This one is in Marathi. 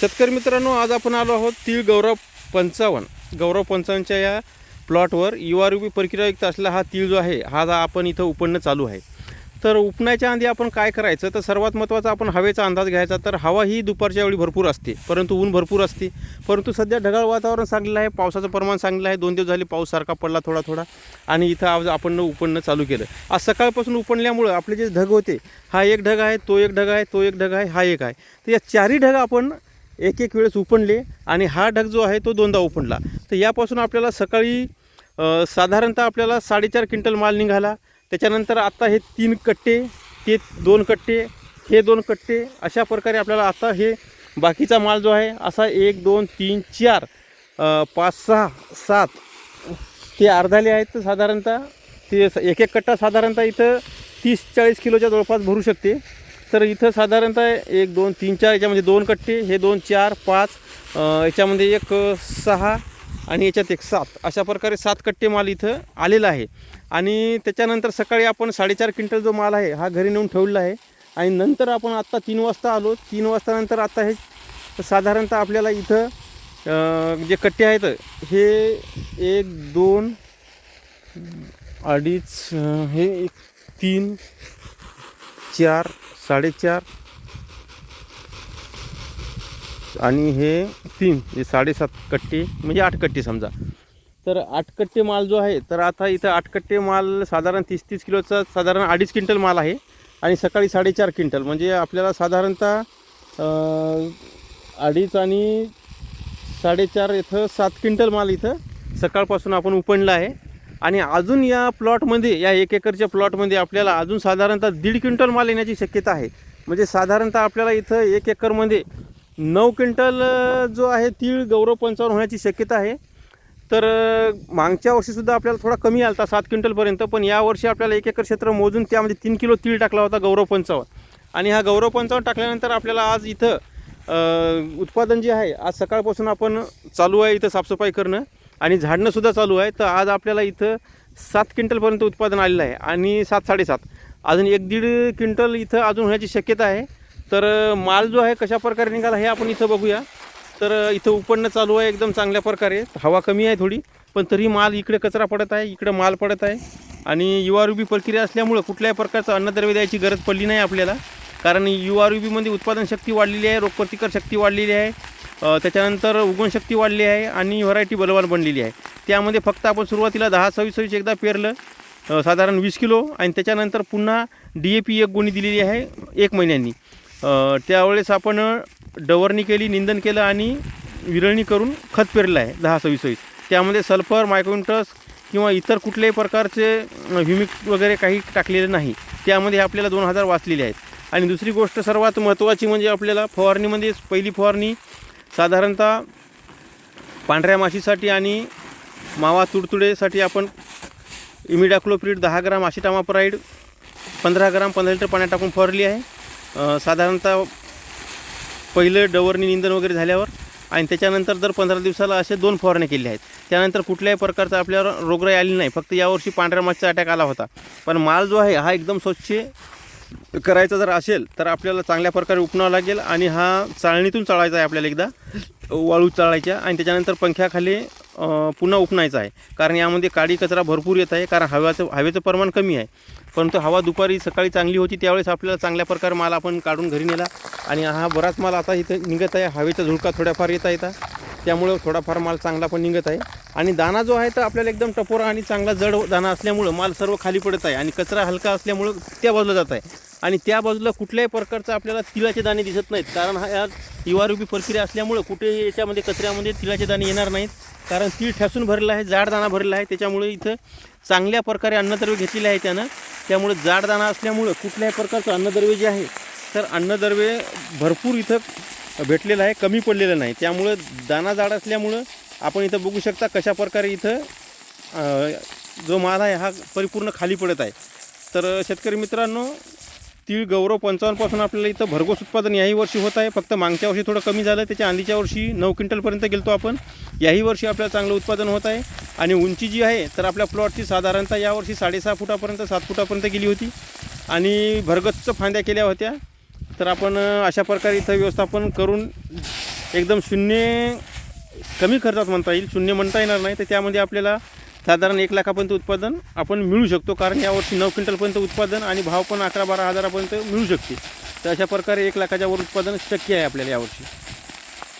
शेतकरी मित्रांनो आज आपण आलो आहोत तीळ गौरव पंचावन्न. गौरव पंचावन्नच्या या प्लॉटवर यू आर यू प्रक्रियायुक्त असलेला हा तीळ जो आहे हा आपण इथं उपणणं चालू आहे. तर उपण्याच्या आधी आपण काय करायचं? तर सर्वात महत्त्वाचा आपण हवेचा अंदाज घ्यायचा. तर हवा ही दुपारच्या वेळी भरपूर असते परंतु ऊन भरपूर असते. परंतु सध्या ढगाळ वातावरण चांगलं आहे पावसाचं प्रमाण चांगलं आहे. दोन दिवस झाले पाऊस सारखा पडला थोडा थोडा आणि इथं आज आपण उपणणं चालू केलं. आज सकाळपासून उपणल्यामुळं आपले जे ढग होते हा एक ढग आहे तो एक ढग आहे तो एक ढग आहे हा एक आहे. तर या चारही ढग आपण एक एक वेळेस उपणले आणि हा ढग जो आहे तो दोनदा उपणला तर यापासून आपल्याला सकाळी साधारणतः आपल्याला साडेचार क्विंटल माल निघाला. त्याच्यानंतर आता हे तीन कट्टे ते दोन कट्टे हे दोन कट्टे अशा प्रकारे आपल्याला आता हे बाकीचा माल जो आहे असा एक दोन तीन चार पाच सहा सात ते अर्धाले आहेत तर साधारणतः. ते स- एक एक कट्टा साधारणतः इथं तीस चाळीस किलोच्या जवळपास भरू शकते. तर इथं साधारणतः एक दोन तीन चार याच्यामध्ये दोन कट्टे हे दोन चार पाच याच्यामध्ये एक सहा आणि याच्यात एक सात. अशा प्रकारे सात कट्टे माल इथं आलेला आहे. आणि त्याच्यानंतर सकाळी आपण साडेचार क्विंटल जो माल आहे हा घरी नेऊन ठेवलेला आहे. आणि नंतर आपण आत्ता तीन वाजता आलो. तीन वाजतानंतर आत्ता हे साधारणतः आपल्याला इथं जे कट्टे आहेत हे एक दोन अडीच हे एक तीन चार साडेचार आणि हे तीन हे साडेसात कट्टे म्हणजे आठ कट्टे समजा. तर आठ कट्टे माल जो आहे तर आता इथं आठ कट्टे माल साधारण तीस तीस किलोचा साधारण अडीच क्विंटल माल आहे आणि सकाळी साडेचार क्विंटल. म्हणजे आपल्याला साधारणतः अडीच आणि साडेचार इथं सात क्विंटल माल इथं सकाळपासून आपण उपणला आहे. आणि अजून या प्लॉटमध्ये या एक एकरच्या प्लॉटमध्ये आपल्याला अजून साधारणतः दीड क्विंटल माल येण्याची शक्यता आहे. म्हणजे साधारणतः आपल्याला इथं एक एकरमध्ये नऊ क्विंटल जो आहे तीळ गौरव पंचावर होण्याची शक्यता आहे. तर मागच्या वर्षीसुद्धा आपल्याला थोडा कमी आला होता सात क्विंटलपर्यंत पण यावर्षी आपल्याला एक एकर क्षेत्र मोजून त्यामध्ये तीन किलो तीळ टाकला होता गौरव पंचावर. आणि हा गौरव पंचावर टाकल्यानंतर आपल्याला आज इथं उत्पादन जे आहे आज सकाळपासून आपण चालू आहे इथं साफसफाई करणं. आणि झाडणंसुद्धा चालू आहे. तर आज आपल्याला इथं सात क्विंटलपर्यंत उत्पादन आलेलं आहे आणि सात साडेसात. अजून एक दीड क्विंटल इथं अजून होण्याची शक्यता आहे. तर माल जो आहे कशा प्रकारे निघाला हे आपण इथं बघूया. तर इथं उपडणं चालू आहे एकदम चांगल्या प्रकारे. हवा कमी आहे थोडी पण तरी माल इकडे कचरा पडत आहे इकडं माल पडत आहे. आणि यू आर बी प्रक्रिया असल्यामुळं कुठल्याही प्रकारचं अन्नद्रव्य द्यायची गरज पडली नाही आपल्याला. कारण यू आर बीमध्ये उत्पादन शक्ती वाढलेली आहे रोगप्रतिकार शक्ती वाढलेली आहे. त्याच्यानंतर उगवणशक्ती वाढली आहे आणि व्हरायटी बलवान बनलेली आहे. त्यामध्ये फक्त आपण सुरुवातीला दहा सव्वीस सव्वीस एकदा पेरलं साधारण वीस किलो आणि त्याच्यानंतर पुन्हा डी ए पी एक गोणी दिलेली आहे एक महिन्यांनी. त्यावेळेस आपण डवरणी केली निंदन केलं आणि विरळणी करून खत पेरलं आहे दहा सव्वीस सव्वीस. त्यामध्ये सल्फर मायक्रोन्टस किंवा इतर कुठल्याही प्रकारचे ह्युमिक वगैरे काही टाकलेले नाही. त्यामध्ये आपल्याला दोन हजार वाचलेले आहेत. आणि दुसरी गोष्ट सर्वात महत्त्वाची म्हणजे आपल्याला फवारणीमध्येच पहिली फवारणी साधारणतः पांढऱ्या माशीसाठी आणि मावा तुडतुडेसाठी आपण इमिडाक्लोप्रिड दहा ग्राम आशिटामाप्राईड पंधरा ग्राम पंधरा लिटर पाण्यात टाकून फवारली आहे. साधारणतः पहिलं डवरणी निंदन वगैरे झाल्यावर आणि त्याच्यानंतर दर पंधरा दिवसाला असे दोन फवारण्या केल्या आहेत. त्यानंतर कुठल्याही प्रकारचा आपल्यावर रोगराई आली नाही फक्त यावर्षी पांढऱ्या माशीचा अटॅक आला होता. पण माल जो आहे हा एकदम स्वच्छ करायचा जर असेल तर आपल्याला चांगल्या प्रकारे उपणावं लागेल आणि हा चाळणीतून चाळायचा आहे आपल्याला एकदा. वाळू चाळायच्या आणि त्याच्यानंतर पंख्याखाली पुन्हा उपणायचा आहे. कारण यामध्ये काडी कचरा भरपूर येत आहे कारण हव्याचं हवेचं प्रमाण कमी आहे. परंतु हवा दुपारी सकाळी चांगली होती त्यावेळेस आपल्याला चांगल्या प्रकारे माल आपण काढून घरी नेला. आणि हा बराच माल आता इथं निघत आहे. हवेचा झुळका थोड्याफार येता येता त्यामुळं थोडाफार माल चांगला पण निघत आहे. आणि दाना जो आहे तर आपल्याला एकदम टपोरा आणि चांगला जड दाना असल्यामुळं माल सर्व खाली पडत आहे आणि कचरा हलका असल्यामुळं त्या बाजूला जात आहे. आणि त्या बाजूला कुठल्याही प्रकारचं आपल्याला तिळाचे दाणे दिसत नाहीत. कारण हा या युवारूपी प्रक्रिया असल्यामुळं कुठेही याच्यामध्ये कचऱ्यामध्ये तिळाचे दाणे येणार नाहीत. कारण तीळ ठसून भरलेला आहे जाड दाणा भरलेला आहे. त्याच्यामुळे इथं चांगल्या प्रकारे अन्नद्रव्य घेतलेले आहे त्यानं. त्यामुळे जाड दाणा असल्यामुळं कुठल्याही प्रकारचं अन्नद्रव्य जे आहे तर अन्नद्रव्य भरपूर इथं भेटलेलं आहे कमी पडलेलं नाही. त्यामुळं दाना जाड असल्यामुळं आपण इथं बघू शकता कशा प्रकारे इथं जो माल आहे हा परिपूर्ण खाली पडत आहे. तर शेतकरी मित्रांनो तीळ गौरव पंचावन्नपासून आपल्याला इथं भरघोस उत्पादन याही वर्षी होत आहे. फक्त मागच्या वर्षी थोडं कमी झालं त्याच्या आधीच्या वर्षी नऊ क्विंटलपर्यंत गेलतो आपण. याही वर्षी आपल्याला चांगलं उत्पादन होत आहे. आणि उंची जी आहे तर आपल्या प्लॉटची साधारणतः यावर्षी साडेसहा फुटापर्यंत सात फुटापर्यंत गेली होती. आणि भरगच्च फांद्या केल्या होत्या. तर आपण अशा प्रकारे इथं व्यवस्थापन करून एकदम शून्य कमी खर्चात म्हणता येईल शून्य म्हणता येणार नाही तर त्यामध्ये आपल्याला साधारण एक लाखापर्यंत उत्पादन आपण मिळू शकतो कारण यावर्षी नऊ क्विंटलपर्यंत उत्पादन आणि भाव पण अकरा बारा हजारापर्यंत मिळू शकते. तर अशा प्रकारे एक लाखाच्या वर उत्पादन शक्य आहे आपल्याला यावर्षी.